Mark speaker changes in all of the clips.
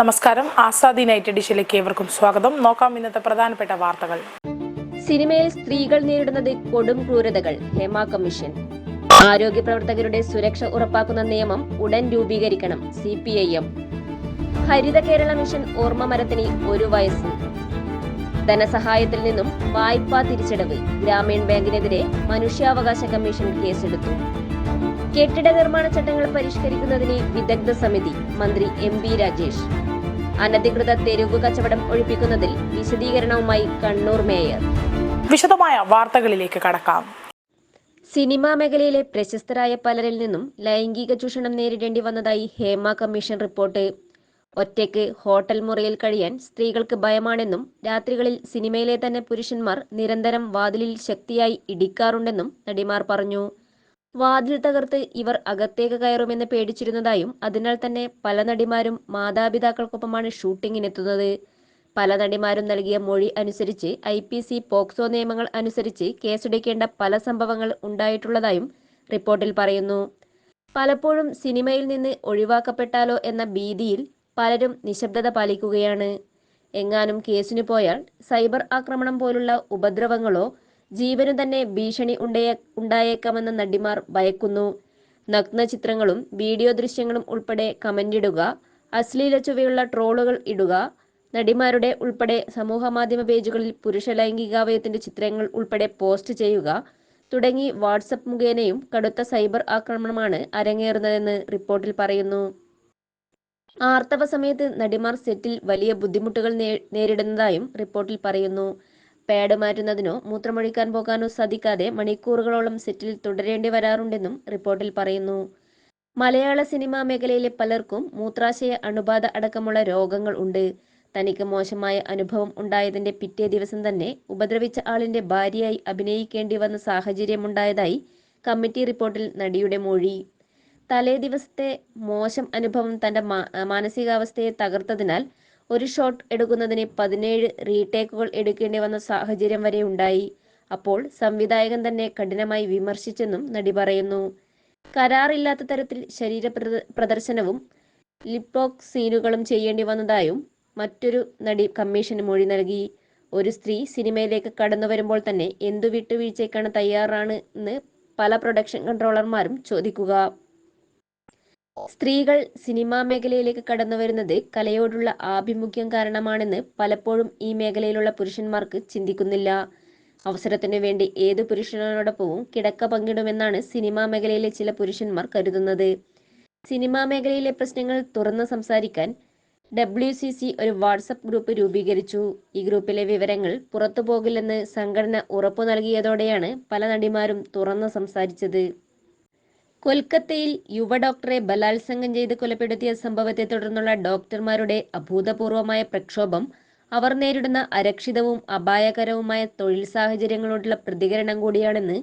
Speaker 1: നമസ്കാരം. ആസാദി നൈറ്റ് എഡിഷനിലേക്ക് ഏവർക്കും സ്വാഗതം. നോക്കാം ഇന്നത്തെ പ്രധാനപ്പെട്ട വാർത്തകൾ.
Speaker 2: സിനിമയിൽ സ്ത്രീകൾ നേരിടുന്നത് കൊടും ക്രൂരതകൾ. ഹേമ കമ്മീഷൻ. ആരോഗ്യ പ്രവർത്തകരുടെ സുരക്ഷ ഉറപ്പാക്കുന്ന നിയമം ഉടൻ രൂപീകരിക്കണം. C P I M Haritha Kerala mission ഓർമ്മ മരത്തിന് ഒരു വയസ്സ്. ധനസഹായത്തിൽ നിന്നും വായ്പാ തിരിച്ചടവ്. ഗ്രാമീൺ ബാങ്കിനെതിരെ മനുഷ്യാവകാശ കമ്മീഷൻ കേസെടുത്തു. കെട്ടിട നിർമ്മാണ ചട്ടങ്ങൾ പരിഷ്കരിക്കുന്നതിന് വിദഗ്ധ സമിതി. മന്ത്രി എം ബി രാജേഷ്. അനധികൃത തെരുവ് കച്ചവടം ഒഴിപ്പിക്കുന്നതിൽ വിശദീകരണവുമായി കണ്ണൂർ മേയർ.
Speaker 1: വിശദമായ വാർത്തകളിലേക്ക് കടക്കാം.
Speaker 2: സിനിമാ മേഖലയിലെ പ്രശസ്തരായ പലരിൽ നിന്നും ലൈംഗിക ചൂഷണം നേരിടേണ്ടി വന്നതായി ഹേമ കമ്മീഷൻ റിപ്പോർട്ട്. ഒറ്റയ്ക്ക് ഹോട്ടൽ മുറിയിൽ കഴിയാൻ സ്ത്രീകൾക്ക് ഭയമാണെന്നും രാത്രികളിൽ സിനിമയിലെ തന്നെ പുരുഷന്മാർ നിരന്തരം വാതിലിൽ ശക്തിയായി ഇടിക്കാറുണ്ടെന്നും നടിമാർ പറഞ്ഞു. വാതിൽ തകർത്ത് ഇവർ അകത്തേക്ക് കയറുമെന്ന് പേടിച്ചിരുന്നതായും അതിനാൽ തന്നെ പല നടിമാരും മാതാപിതാക്കൾക്കൊപ്പമാണ് ഷൂട്ടിങ്ങിനെത്തുന്നത്. പല നടിമാരും നൽകിയ മൊഴി അനുസരിച്ച് ഐ പി സി പോക്സോ നിയമങ്ങൾ അനുസരിച്ച് കേസെടുക്കേണ്ട പല സംഭവങ്ങൾ ഉണ്ടായിട്ടുള്ളതായും റിപ്പോർട്ടിൽ പറയുന്നു. പലപ്പോഴും സിനിമയിൽ നിന്ന് ഒഴിവാക്കപ്പെട്ടാലോ എന്ന ഭീതിയിൽ പലരും നിശബ്ദത പാലിക്കുകയാണ്. എങ്ങാനും കേസിനു പോയാൽ സൈബർ ആക്രമണം പോലുള്ള ഉപദ്രവങ്ങളോ ജീവനു തന്നെ ഭീഷണി ഉണ്ടേ ഉണ്ടായേക്കാമെന്ന നടിമാർ ഭയക്കുന്നു. നഗ്ന ചിത്രങ്ങളും വീഡിയോ ദൃശ്യങ്ങളും ഉൾപ്പെടെ കമന്റിടുക അശ്ലീല ചുവയുള്ള ട്രോളുകൾ ഇടുക നടിമാരുടെ ഉൾപ്പെടെ സമൂഹമാധ്യമ പേജുകളിൽ പുരുഷ ലൈംഗികാവയത്തിന്റെ ചിത്രങ്ങൾ ഉൾപ്പെടെ പോസ്റ്റ് ചെയ്യുക തുടങ്ങി വാട്സപ്പ് മുഖേനയും കടുത്ത സൈബർ ആക്രമണമാണ് അരങ്ങേറുന്നതെന്ന് റിപ്പോർട്ടിൽ പറയുന്നു. ആർത്തവ സമയത്ത് നടിമാർ സെറ്റിൽ വലിയ ബുദ്ധിമുട്ടുകൾ നേരിടുന്നതായും റിപ്പോർട്ടിൽ പറയുന്നു. പാഡ് മാറ്റുന്നതിനോ മൂത്രമൊഴിക്കാൻ പോകാനോ സാധിക്കാതെ മണിക്കൂറുകളോളം സെറ്റിൽ തുടരേണ്ടി വരാറുണ്ടെന്നും റിപ്പോർട്ടിൽ പറയുന്നു. മലയാള സിനിമാ മേഖലയിലെ പലർക്കും മൂത്രാശയ അണുബാധ അടക്കമുള്ള രോഗങ്ങൾ ഉണ്ട്. തനിക്ക് മോശമായ അനുഭവം ഉണ്ടായതിന്റെ പിറ്റേ ദിവസം തന്നെ ഉപദ്രവിച്ച ആളിന്റെ ഭാര്യയായി അഭിനയിക്കേണ്ടി വന്ന സാഹചര്യമുണ്ടായതായി കമ്മിറ്റി റിപ്പോർട്ടിൽ നടിയുടെ മൊഴി. തലേ ദിവസത്തെ മോശം അനുഭവം തന്റെ മാനസികാവസ്ഥയെ തകർത്തതിനാൽ ഒരു ഷോട്ട് എടുക്കുന്നതിന് പതിനേഴ് റീടേക്കുകൾ എടുക്കേണ്ടി വന്ന സാഹചര്യം വരെ ഉണ്ടായി. അപ്പോൾ സംവിധായകൻ തന്നെ കഠിനമായി വിമർശിച്ചെന്നും നടി പറയുന്നു. കരാറില്ലാത്ത തരത്തിൽ ശരീര പ്രദ- പ്രദർശനവും ലിപ്ടോക് സീനുകളും ചെയ്യേണ്ടി വന്നതായും മറ്റൊരു നടി കമ്മീഷന് മൊഴി നൽകി. ഒരു സ്ത്രീ സിനിമയിലേക്ക് കടന്നു വരുമ്പോൾ തന്നെ എന്തു വിട്ടുവീഴ്ചയ്ക്കാണ് തയ്യാറാണ് എന്ന് പല പ്രൊഡക്ഷൻ കൺട്രോളർമാരും ചോദിക്കുക. സ്ത്രീകൾ സിനിമാ മേഖലയിലേക്ക് കടന്നു വരുന്നത് കലയോടുള്ള ആഭിമുഖ്യം കാരണമാണെന്ന് പലപ്പോഴും ഈ മേഖലയിലുള്ള പുരുഷന്മാർക്ക് ചിന്തിക്കുന്നില്ല. അവസരത്തിനു വേണ്ടി ഏത് പുരുഷനോടൊപ്പവും കിടക്ക പങ്കിടുമെന്നാണ് സിനിമാ മേഖലയിലെ ചില പുരുഷന്മാർ കരുതുന്നത്. സിനിമാ മേഖലയിലെ പ്രശ്നങ്ങൾ തുറന്ന് സംസാരിക്കാൻ ഡബ്ല്യു സി സി ഒരു വാട്സപ്പ് ഗ്രൂപ്പ് രൂപീകരിച്ചു. ഈ ഗ്രൂപ്പിലെ വിവരങ്ങൾ പുറത്തു പോകില്ലെന്ന് സംഘടന ഉറപ്പു നൽകിയതോടെയാണ് പല നടിമാരും തുറന്ന് സംസാരിച്ചത്. കൊൽക്കത്തയിൽ യുവ ഡോക്ടറെ ബലാത്സംഗം ചെയ്ത് കൊലപ്പെടുത്തിയ സംഭവത്തെ തുടർന്നുള്ള ഡോക്ടർമാരുടെ അഭൂതപൂർവമായ പ്രക്ഷോഭം അവർ നേരിടുന്ന അരക്ഷിതവും അപായകരവുമായ തൊഴിൽ സാഹചര്യങ്ങളോടുള്ള പ്രതികരണം കൂടിയാണെന്ന്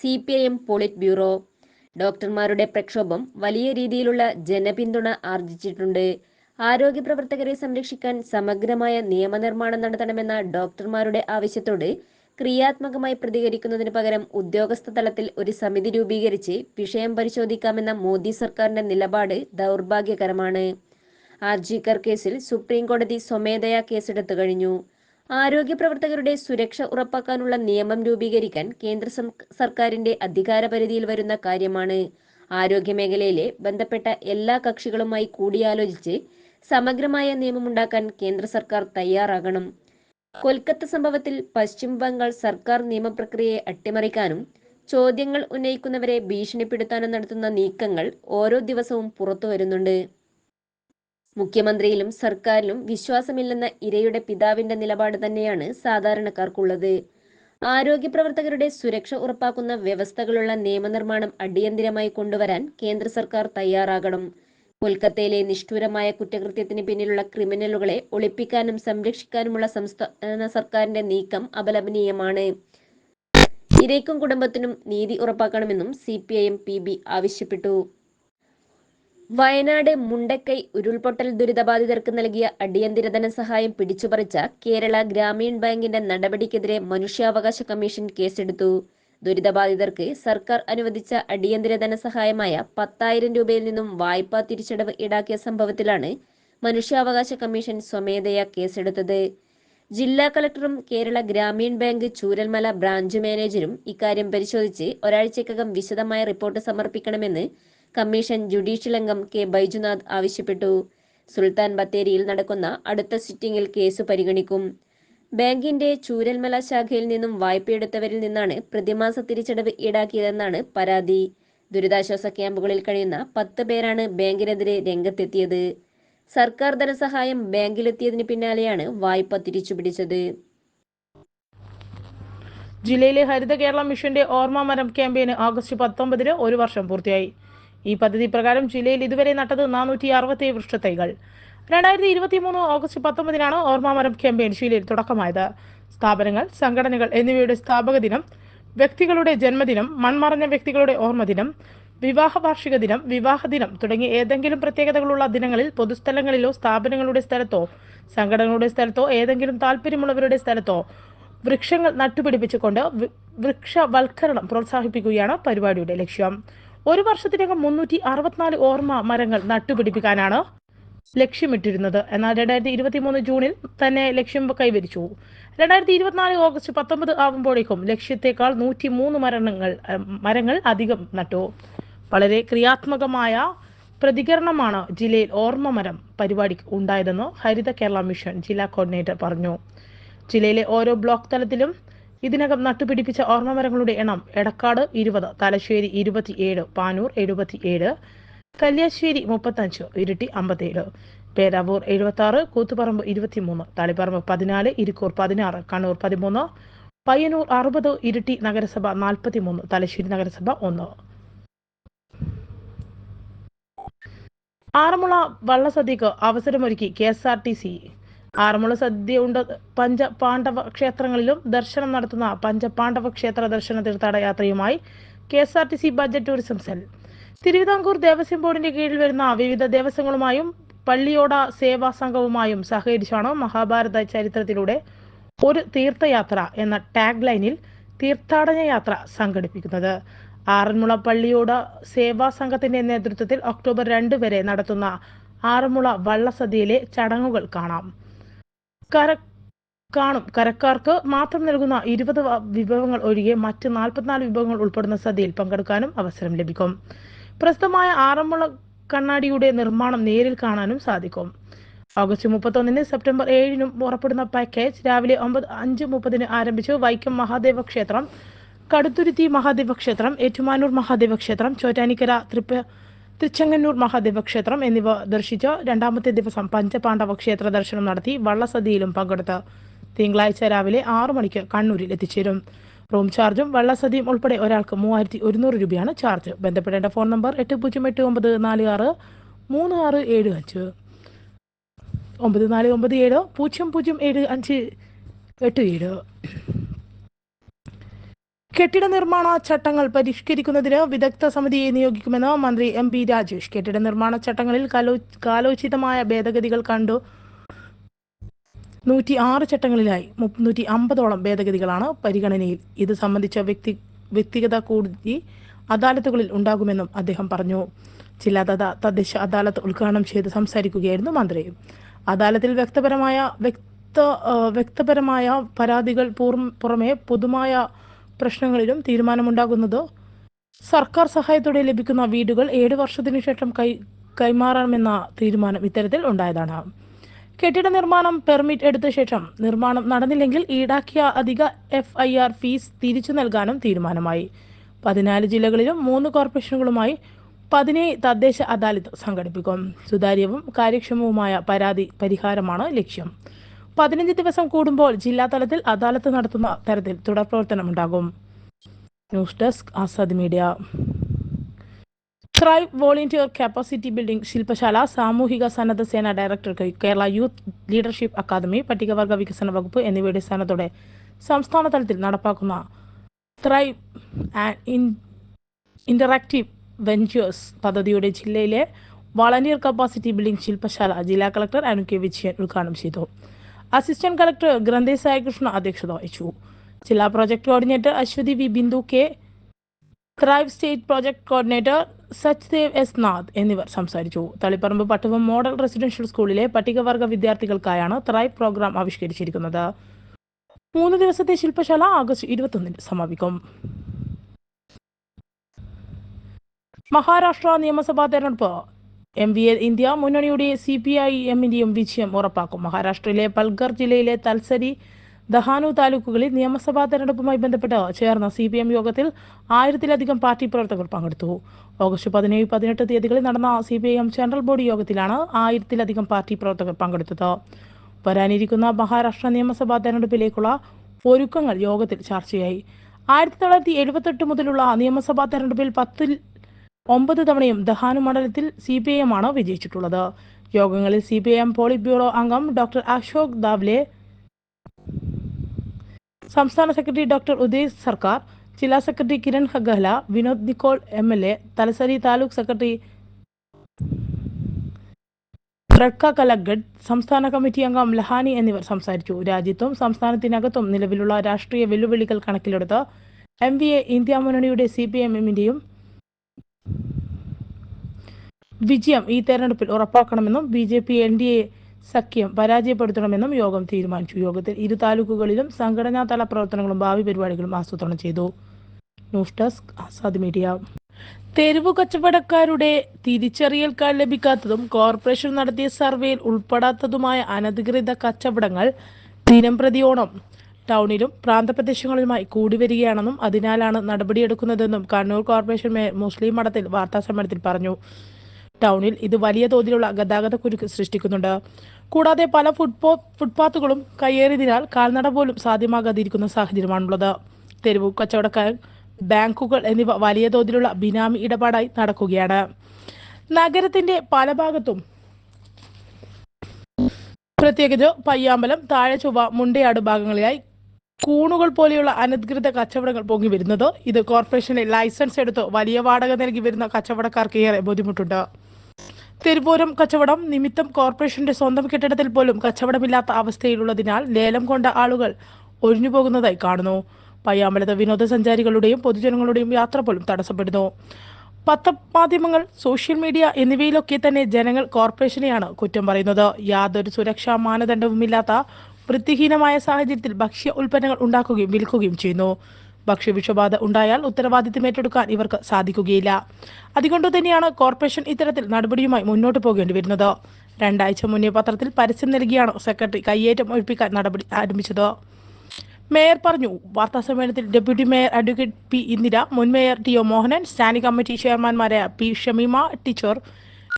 Speaker 2: C P I M polit bureau. ഡോക്ടർമാരുടെ പ്രക്ഷോഭം വലിയ രീതിയിലുള്ള ജനപിന്തുണ ആർജിച്ചിട്ടുണ്ട്. ആരോഗ്യ പ്രവർത്തകരെ സംരക്ഷിക്കാൻ സമഗ്രമായ നിയമനിർമ്മാണം നടത്തണമെന്ന ഡോക്ടർമാരുടെ ആവശ്യത്തോട് ക്രിയാത്മകമായി പ്രതികരിക്കുന്നതിന് പകരം ഉദ്യോഗസ്ഥ തലത്തിൽ ഒരു സമിതി രൂപീകരിച്ച് വിഷയം പരിശോധിക്കാമെന്ന മോദി സർക്കാരിന്റെ നിലപാട് ദൗർഭാഗ്യകരമാണ്. ആർജിക്കർ കേസിൽ സുപ്രീം കോടതി സ്വമേധയാ കേസെടുത്തു കഴിഞ്ഞു. ആരോഗ്യ പ്രവർത്തകരുടെ സുരക്ഷ ഉറപ്പാക്കാനുള്ള നിയമം രൂപീകരിക്കാൻ കേന്ദ്ര സർക്കാരിന്റെ അധികാര അധികാരപരിധിയിൽ വരുന്ന കാര്യമാണ്. ആരോഗ്യമേഖലയിലെ ബന്ധപ്പെട്ട എല്ലാ കക്ഷികളുമായി കൂടിയാലോചിച്ച് സമഗ്രമായ നിയമമുണ്ടാക്കാൻ കേന്ദ്ര സർക്കാർ തയ്യാറാകണം. കൊൽക്കത്ത സംഭവത്തിൽ പശ്ചിമ ബംഗാൾ സർക്കാർ നിയമപ്രക്രിയയെ അട്ടിമറിക്കാനും ചോദ്യങ്ങൾ ഉന്നയിക്കുന്നവരെ ഭീഷണിപ്പെടുത്താനും നടത്തുന്ന നീക്കങ്ങൾ ഓരോ ദിവസവും പുറത്തു വരുന്നുണ്ട്. മുഖ്യമന്ത്രിയിലും സർക്കാരിലും വിശ്വാസമില്ലെന്ന ഇരയുടെ പിതാവിന്റെ നിലപാട് തന്നെയാണ് സാധാരണക്കാർക്കുള്ളത്. ആരോഗ്യ പ്രവർത്തകരുടെ സുരക്ഷ ഉറപ്പാക്കുന്ന വ്യവസ്ഥകളുള്ള നിയമനിർമ്മാണം അടിയന്തിരമായി കൊണ്ടുവരാൻ കേന്ദ്ര സർക്കാർ തയ്യാറാകണം. കൊൽക്കത്തയിലെ നിഷ്ഠൂരമായ കുറ്റകൃത്യത്തിന് പിന്നിലുള്ള ക്രിമിനലുകളെ ഒളിപ്പിക്കാനും സംരക്ഷിക്കാനുമുള്ള സംസ്ഥാന സർക്കാരിന്റെ നീക്കം അപലപനീയമാണ്. ഇരയ്ക്കും കുടുംബത്തിനും നീതി ഉറപ്പാക്കണമെന്നും C P I M P B ആവശ്യപ്പെട്ടു. വയനാട് മുണ്ടക്കൈ ഉരുൾപൊട്ടൽ ദുരിതബാധിതർക്ക് നൽകിയ അടിയന്തര ധനസഹായം പിടിച്ചുപറിച്ച കേരള ഗ്രാമീൺ ബാങ്കിന്റെ നടപടിക്കെതിരെ മനുഷ്യാവകാശ കമ്മീഷൻ കേസെടുത്തു. ദുരിതബാധിതർക്ക് സർക്കാർ അനുവദിച്ച അടിയന്തര ധനസഹായമായ പത്തായിരം രൂപയിൽ നിന്നും വായ്പാ തിരിച്ചടവ് ഈടാക്കിയ സംഭവത്തിലാണ് മനുഷ്യാവകാശ കമ്മീഷൻ സ്വമേധയാ കേസെടുത്തത്. ജില്ലാ കളക്ടറും കേരള ഗ്രാമീൺ ബാങ്ക് ചൂരൽമല ബ്രാഞ്ച് മാനേജരും ഇക്കാര്യം പരിശോധിച്ച് ഒരാഴ്ചക്കകം വിശദമായ റിപ്പോർട്ട് സമർപ്പിക്കണമെന്ന് കമ്മീഷൻ ജുഡീഷ്യൽ അംഗം കെ ബൈജുനാഥ് ആവശ്യപ്പെട്ടു. സുൽത്താൻ ബത്തേരിയിൽ നടക്കുന്ന അടുത്ത സിറ്റിംഗിൽ കേസ് പരിഗണിക്കും. ബാങ്കിന്റെ ചൂരൽമല ശാഖയിൽ നിന്നും വായ്പയെടുത്തവരിൽ നിന്നാണ് പ്രതിമാസ തിരിച്ചടവ് ഈടാക്കിയതെന്നാണ് പരാതി. ദുരിതാശ്വാസ ക്യാമ്പുകളിൽ കഴിയുന്ന പത്ത് പേരാണ് ബാങ്കിനെതിരെ രംഗത്തെത്തിയത്. സർക്കാർ ധനസഹായം ബാങ്കിലെത്തിയതിന് പിന്നാലെയാണ് വായ്പ തിരിച്ചുപിടിച്ചത്.
Speaker 1: ജില്ലയിലെ ഹരിത കേരള മിഷന്റെ ഓർമ്മ മരം ക്യാമ്പയിന് ആഗസ്റ്റ് പത്തൊമ്പതിന് ഒരു വർഷം പൂർത്തിയായി. ഈ പദ്ധതി പ്രകാരം ജില്ലയിൽ ഇതുവരെ നട്ടത് നാനൂറ്റി അറുപത്തി വൃക്ഷത്തൈകൾ. രണ്ടായിരത്തി ഇരുപത്തി മൂന്ന് ഓഗസ്റ്റ് പത്തൊമ്പതിനാണ് ഓർമ്മമരം ക്യാമ്പയിൻ ഷീലയിൽ തുടക്കമായത്. സ്ഥാപനങ്ങൾ സംഘടനകൾ എന്നിവയുടെ സ്ഥാപക ദിനം വ്യക്തികളുടെ ജന്മദിനം മൺമറഞ്ഞ വ്യക്തികളുടെ ഓർമ്മദിനം വിവാഹ വാർഷിക ദിനം വിവാഹ ദിനം തുടങ്ങി ഏതെങ്കിലും പ്രത്യേകതകളുള്ള ദിനങ്ങളിൽ പൊതുസ്ഥലങ്ങളിലോ സ്ഥാപനങ്ങളുടെ സ്ഥലത്തോ സംഘടനകളുടെ സ്ഥലത്തോ ഏതെങ്കിലും താല്പര്യമുള്ളവരുടെ സ്ഥലത്തോ വൃക്ഷങ്ങൾ നട്ടുപിടിപ്പിച്ചുകൊണ്ട് വൃക്ഷവൽക്കരണം പ്രോത്സാഹിപ്പിക്കുകയാണ് പരിപാടിയുടെ ലക്ഷ്യം. ഒരു വർഷത്തിനകം മുന്നൂറ്റി അറുപത്തിനാല് ഓർമ്മ മരങ്ങൾ നട്ടുപിടിപ്പിക്കാനാണ് ലക്ഷ്യമിട്ടിരുന്നത്. എന്നാൽ രണ്ടായിരത്തി ഇരുപത്തി മൂന്ന് ജൂണിൽ തന്നെ ലക്ഷ്യം കൈവരിച്ചു. രണ്ടായിരത്തി ഇരുപത്തിനാല് ഓഗസ്റ്റ് പത്തൊമ്പത് ആകുമ്പോഴേക്കും ലക്ഷ്യത്തെക്കാൾ നൂറ്റി മൂന്ന് മരണങ്ങൾ മരങ്ങൾ അധികം നട്ടു. വളരെ ക്രിയാത്മകമായ പ്രതികരണമാണ് ജില്ലയിൽ ഓർമ്മ മരം പരിപാടി ഉണ്ടായതെന്ന് ഹരിത കേരള മിഷൻ ജില്ലാ കോർഡിനേറ്റർ പറഞ്ഞു. ജില്ലയിലെ ഓരോ ബ്ലോക്ക് തലത്തിലും ഇതിനകം നട്ടുപിടിപ്പിച്ച ഓർമ്മമരങ്ങളുടെ എണ്ണം എടക്കാട് ഇരുപത് തലശ്ശേരി ഇരുപത്തിയേഴ് പാനൂർ എഴുപത്തിയേഴ് കല്യാശ്ശേരി മുപ്പത്തഞ്ച് ഇരിട്ടി അമ്പത്തേഴ്. പേരാവൂർ എഴുപത്തി ആറ് കൂത്തുപറമ്പ് ഇരുപത്തിമൂന്ന് തളിപ്പറമ്പ് പതിനാല് ഇരിക്കൂർ പതിനാറ് കണ്ണൂർ പതിമൂന്ന് പയ്യന്നൂർ അറുപത് ഇരിട്ടി നഗരസഭ നാൽപ്പത്തിമൂന്ന് തലശ്ശേരി നഗരസഭ ഒന്ന്. ആറന്മുള വള്ളസദ്യക്ക് അവസരമൊരുക്കി K S R T C. Aranmula സദ്യ ഉണ്ട് പഞ്ച പാണ്ഡവ ക്ഷേത്രങ്ങളിലും ദർശനം നടത്തുന്ന പഞ്ചപാണ്ഡവ ക്ഷേത്ര ദർശന തീർത്ഥാടന യാത്രയുമായി K S R T C budget tourism cell. Travancore Devaswom ബോർഡിന്റെ കീഴിൽ വരുന്ന വിവിധ ദേവസ്വങ്ങളുമായും പള്ളിയോട സേവാ സംഘവുമായും സഹകരിച്ചാണ് മഹാഭാരത ചരിത്രത്തിലൂടെ ഒരു തീർത്ഥയാത്ര എന്ന ടാഗ് ലൈനിൽ തീർത്ഥാടന യാത്ര സംഘടിപ്പിക്കുന്നത്. ആറന്മുള പള്ളിയോട സേവാ സംഘത്തിന്റെ നേതൃത്വത്തിൽ ഒക്ടോബർ രണ്ട് വരെ നടത്തുന്ന ആറന്മുള വള്ളസദ്യയിലെ ചടങ്ങുകൾ കാണാം. കര കാണും കരക്കാർക്ക് മാത്രം നൽകുന്ന ഇരുപത് വിഭവങ്ങൾ ഒഴികെ മറ്റ് നാൽപ്പത്തിനാല് വിഭവങ്ങൾ ഉൾപ്പെടുന്ന സദ്യയിൽ പങ്കെടുക്കാനും അവസരം ലഭിക്കും. പ്രസ്തുതമായ ആറന്മുള കണ്ണാടിയുടെ നിർമ്മാണം നേരിൽ കാണാനും സാധിക്കും. ഓഗസ്റ്റ് മുപ്പത്തൊന്നിന് സെപ്റ്റംബർ ഏഴിനും പുറപ്പെടുന്ന പാക്കേജ് രാവിലെ ഒമ്പത് അഞ്ച് മുപ്പതിന് ആരംഭിച്ച് വൈക്കം മഹാദേവ ക്ഷേത്രം കടുത്തുരുത്തി മഹാദേവ ക്ഷേത്രം ഏറ്റുമാനൂർ മഹാദേവ ക്ഷേത്രം ചോറ്റാനിക്കര തൃപ്പ തൃച്ചങ്ങന്നൂർ മഹാദേവ ക്ഷേത്രം എന്നിവ ദർശിച്ച് രണ്ടാമത്തെ ദിവസം പഞ്ചപാണ്ഡവ ക്ഷേത്ര ദർശനം നടത്തി വള്ളസദ്യയിലും പങ്കെടുത്ത് തിങ്കളാഴ്ച രാവിലെ ആറു മണിക്ക് കണ്ണൂരിൽ എത്തിച്ചേരും. റൂം ചാർജും വള്ളസദ്യയും ഉൾപ്പെടെ ഒരാൾക്ക് മൂവായിരത്തി ഒരുന്നൂറ് രൂപയാണ് ചാർജ്. ബന്ധപ്പെടേണ്ട ഫോൺ നമ്പർ എട്ട് പൂജ്യം എട്ട് ഒമ്പത് നാല് ആറ് മൂന്ന് ആറ് ഏഴ് അഞ്ച്. ഒമ്പത് നാല് ഒമ്പത് ഏഴ് പൂജ്യം പൂജ്യം ഏഴ് അഞ്ച് എട്ട് ഏഴ്. കെട്ടിട നിർമ്മാണ ചട്ടങ്ങൾ പരിഷ്കരിക്കുന്നതിന് വിദഗ്ധ സമിതിയെ നിയോഗിക്കുമെന്ന് മന്ത്രി എം പി രാജേഷ്. കെട്ടിട നിർമ്മാണ ചട്ടങ്ങളിൽ കാലോ കാലോചിതമായ ഭേദഗതികൾ കണ്ടു നൂറ്റി ആറ് ചട്ടങ്ങളിലായി നൂറ്റി അമ്പതോളം ഭേദഗതികളാണ് പരിഗണനയിൽ. ഇത് സംബന്ധിച്ച വ്യക്തി വ്യക്തിഗത കൂടി അദാലത്തുകളിൽ ഉണ്ടാകുമെന്നും അദ്ദേഹം പറഞ്ഞു. ചില തദ്ദേശ അദാലത്ത് ഉദ്ഘാടനം ചെയ്ത് സംസാരിക്കുകയായിരുന്നു മന്ത്രി. അദാലത്തിൽ വ്യക്തപരമായ വ്യക്ത വ്യക്തപരമായ പരാതികൾ പുറമെ പൊതുമായ പ്രശ്നങ്ങളിലും തീരുമാനമുണ്ടാകുന്നത് സർക്കാർ സഹായത്തോടെ ലഭിക്കുന്ന വീടുകൾ ഏഴ് വർഷത്തിനു ശേഷം കൈ കൈമാറാമെന്ന തീരുമാനം ഇത്തരത്തിൽ ഉണ്ടായതാണ്. കെട്ടിട നിർമ്മാണം പെർമിറ്റ് എടുത്ത ശേഷം നിർമ്മാണം നടന്നില്ലെങ്കിൽ ഈടാക്കിയ അധിക എഫ് ഐ ആർ ഫീസ് തിരിച്ചു നൽകാനും തീരുമാനമായി. പതിനാല് ജില്ലകളിലും മൂന്ന് കോർപ്പറേഷനുകളുമായി പതിനേഴ് തദ്ദേശ അദാലത്ത് സംഘടിപ്പിക്കും. സുതാര്യവും കാര്യക്ഷമവുമായ പരാതി പരിഹാരമാണ് ലക്ഷ്യം. പതിനഞ്ച് ദിവസം കൂടുമ്പോൾ ജില്ലാ തലത്തിൽ അദാലത്ത് നടത്തുന്ന തരത്തിൽ തുടർ പ്രവർത്തനമുണ്ടാകും. News desk Azad media. Thrive volunteer capacity building ശില്പശാല സാമൂഹിക സന്നദ്ധ സേന ഡയറക്ടർക്ക് കേരള യൂത്ത് ലീഡർഷിപ്പ് അക്കാദമി പട്ടികവർഗ വികസന വകുപ്പ് എന്നിവയുടെ സ്ഥാനത്തോടെ സംസ്ഥാന തലത്തിൽ നടപ്പാക്കുന്ന ത്രൈവ് ഇന്ററാക്റ്റീവ് വെഞ്ചേഴ്സ് പദ്ധതിയുടെ ജില്ലയിലെ വളണ്ടിയർ കപ്പാസിറ്റി ബിൽഡിംഗ് ശില്പശാല ജില്ലാ കളക്ടർ അനു കെ വിജയൻ ഉദ്ഘാടനം ചെയ്തു. അസിസ്റ്റന്റ് കളക്ടർ ഗ്രന്ഥേ സായികൃഷ്ണ അധ്യക്ഷത വഹിച്ചു. ജില്ലാ project coordinator Aswathi V Bindu K. Thrive state project coordinator Sachdev S Nath എന്നിവർ സംസാരിച്ചു. തളിപ്പറമ്പ് പട്ടുവം മോഡൽ റെസിഡൻഷ്യൽ സ്കൂളിലെ പട്ടികവർഗ വിദ്യാർത്ഥികൾക്കായാണ് ത്രൈ പ്രോഗ്രാം ആവിഷ്കരിച്ചിരിക്കുന്നത്. മൂന്ന് ദിവസത്തെ ശില്പശാല ആഗസ്റ്റ് ഇരുപത്തൊന്നിന് സമാപിക്കും. മഹാരാഷ്ട്ര നിയമസഭാ തെരഞ്ഞെടുപ്പ്. എം വി എ ഇന്ത്യ മുന്നണിയുടെ സി പി ഐ എമ്മിന്റെയും വിജയം ഉറപ്പാക്കും. മഹാരാഷ്ട്രയിലെ പൽഗർ ജില്ലയിലെ തൽസരി ദഹാനു താലൂക്കുകളിൽ നിയമസഭാ തെരഞ്ഞെടുപ്പുമായി ബന്ധപ്പെട്ട് ചേർന്ന സി പി എം യോഗത്തിൽ ആയിരത്തിലധികം പാർട്ടി പ്രവർത്തകർ പങ്കെടുത്തു. ഓഗസ്റ്റ് പതിനേഴ് പതിനെട്ട് തീയതികളിൽ നടന്ന C P I M central body യോഗത്തിലാണ് ആയിരത്തിലധികം പാർട്ടി പ്രവർത്തകർ പങ്കെടുത്തത്. വരാനിരിക്കുന്ന മഹാരാഷ്ട്ര നിയമസഭാ തെരഞ്ഞെടുപ്പിലേക്കുള്ള ഒരുക്കങ്ങൾ യോഗത്തിൽ ചർച്ചയായി. ആയിരത്തി തൊള്ളായിരത്തി എഴുപത്തെട്ട് മുതലുള്ള നിയമസഭാ തെരഞ്ഞെടുപ്പിൽ പത്തിൽ ഒമ്പത് തവണയും ദഹാനു മണ്ഡലത്തിൽ സി പി ഐ എം ആണ് വിജയിച്ചിട്ടുള്ളത്. യോഗങ്ങളിൽ C P I M polit bureau അംഗം ഡോക്ടർ അശോക് ദാവ്ലെ സംസ്ഥാന സെക്രട്ടറി ഡോക്ടർ ഉദയ് സർക്കാർ ജില്ലാ secretary Kiran ഹഗഹ്ല Vinod Nikole M L A Talasari taluk secretary റഡ്ക കലഗഡ് സംസ്ഥാന കമ്മിറ്റി അംഗം ലഹാനി എന്നിവർ സംസാരിച്ചു. രാജ്യത്തും സംസ്ഥാനത്തിനകത്തും നിലവിലുള്ള രാഷ്ട്രീയ വെല്ലുവിളികൾ കണക്കിലെടുത്ത് എം വി എ ഇന്ത്യ മുന്നണിയുടെ സി പി എം എമ്മിന്റെയും വിജയം ഈ തെരഞ്ഞെടുപ്പിൽ ഉറപ്പാക്കണമെന്നും B J P N D A സഖ്യം പരാജയപ്പെടുത്തണമെന്നും യോഗം തീരുമാനിച്ചു. യോഗത്തിൽ ഇരു താലൂക്കുകളിലും സംഘടനാ തല പ്രവർത്തനങ്ങളും ഭാവി പരിപാടികളും ആസൂത്രണം ചെയ്തു. News desk Azad media. തെരുവു കച്ചവടക്കാരുടെ തിരിച്ചറിയൽ കാർഡ് ലഭിക്കാത്തതും കോർപ്പറേഷൻ നടത്തിയ സർവേയിൽ ഉൾപ്പെടാത്തതുമായ അനധികൃത കച്ചവടങ്ങൾ ദിനം പ്രതിയോണം ടൗണിലും പ്രാന്തപ്രദേശങ്ങളിലുമായി കൂടി വരികയാണെന്നും അതിനാലാണ് നടപടിയെടുക്കുന്നതെന്നും കണ്ണൂർ കോർപ്പറേഷൻ മേയർ മുസ്ലിം മഠത്തിൽ വാർത്താസമ്മേളനത്തിൽ പറഞ്ഞു. ടൗണിൽ ഇത് വലിയ തോതിലുള്ള ഗതാഗത കുരുക്ക് സൃഷ്ടിക്കുന്നുണ്ട്. കൂടാതെ പല ഫുട്പോ ഫുട്പാത്തുകളും കയ്യേറിയതിനാൽ കാൽനട പോലും സാധ്യമാകാതിരിക്കുന്ന സാഹചര്യമാണുള്ളത്. തെരുവു കച്ചവടക്കാർ ബാങ്കുകൾ എന്നിവ വലിയ തോതിലുള്ള ബിനാമി ഇടപാടായി നടക്കുകയാണ്. നഗരത്തിന്റെ പല ഭാഗത്തും പ്രത്യേകിച്ച് പയ്യാമ്പലം താഴെ ചൊവ്വ മുണ്ടയാട് ഭാഗങ്ങളിലായി കൂണുകൾ പോലെയുള്ള അനധികൃത കച്ചവടങ്ങൾ പൊങ്ങി വരുന്നത്. ഇത് കോർപ്പറേഷനെ ലൈസൻസ് എടുത്ത് വലിയ വാടക നൽകി വരുന്ന കച്ചവടക്കാർക്ക് ഏറെ ബുദ്ധിമുട്ടുണ്ട്. തിരുവോരം കച്ചവടം നിമിത്തം കോർപ്പറേഷന്റെ സ്വന്തം കെട്ടിടത്തിൽ പോലും കച്ചവടമില്ലാത്ത അവസ്ഥയിലുള്ളതിനാൽ ലേലം കൊണ്ട ആളുകൾ ഒഴിഞ്ഞുപോകുന്നതായി കാണുന്നു. പയ്യാമ്പലത്ത് വിനോദസഞ്ചാരികളുടെയും പൊതുജനങ്ങളുടെയും യാത്ര പോലും തടസ്സപ്പെടുന്നു. പത്രമാധ്യമങ്ങൾ സോഷ്യൽ മീഡിയ എന്നിവയിലൊക്കെ തന്നെ ജനങ്ങൾ കോർപ്പറേഷനെയാണ് കുറ്റം പറയുന്നത്. യാതൊരു സുരക്ഷാ മാനദണ്ഡവുമില്ലാത്ത വൃത്തിഹീനമായ സാഹചര്യത്തിൽ ഭക്ഷ്യ ഉൽപ്പന്നങ്ങൾ ഉണ്ടാക്കുകയും വിൽക്കുകയും ചെയ്യുന്നു. ഭക്ഷ്യവിഷബാധ ഉണ്ടായാൽ ഉത്തരവാദിത്തം ഏറ്റെടുക്കാൻ ഇവർക്ക് സാധിക്കുകയില്ല. അതുകൊണ്ട് തന്നെയാണ് കോർപ്പറേഷൻ ഇത്തരത്തിൽ നടപടിയുമായി മുന്നോട്ട് പോകേണ്ടി വരുന്നത്. രണ്ടാഴ്ച മുന്നേ പത്രത്തിൽ പരസ്യം നൽകിയാണ് സെക്രട്ടറി കയ്യേറ്റം ഒഴിപ്പിക്കാൻ നടപടി ആരംഭിച്ചത്. മേയർ പറഞ്ഞു വാർത്താ സമ്മേളനത്തിൽ deputy mayor advocate P Indira മുൻ mayor T O Mohanan standing committee ചെയർമാൻമാരായ P Shamima teacher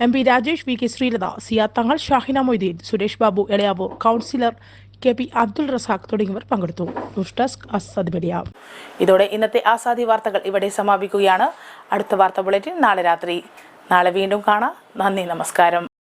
Speaker 1: M P Rajesh V K Sreelatha Siya Thangal Shahina Moideen Suresh Babu Elayavoor councillor K P Abdul Razak തുടങ്ങിയവർ പങ്കെടുത്തു. News desk Azad media. ഇതോടെ ഇന്നത്തെ ആസാദി വാർത്തകൾ ഇവിടെ സമാപിക്കുകയാണ്. അടുത്ത വാർത്താ bulletin നാളെ രാത്രി. നാളെ വീണ്ടും കാണാം. നന്ദി നമസ്കാരം.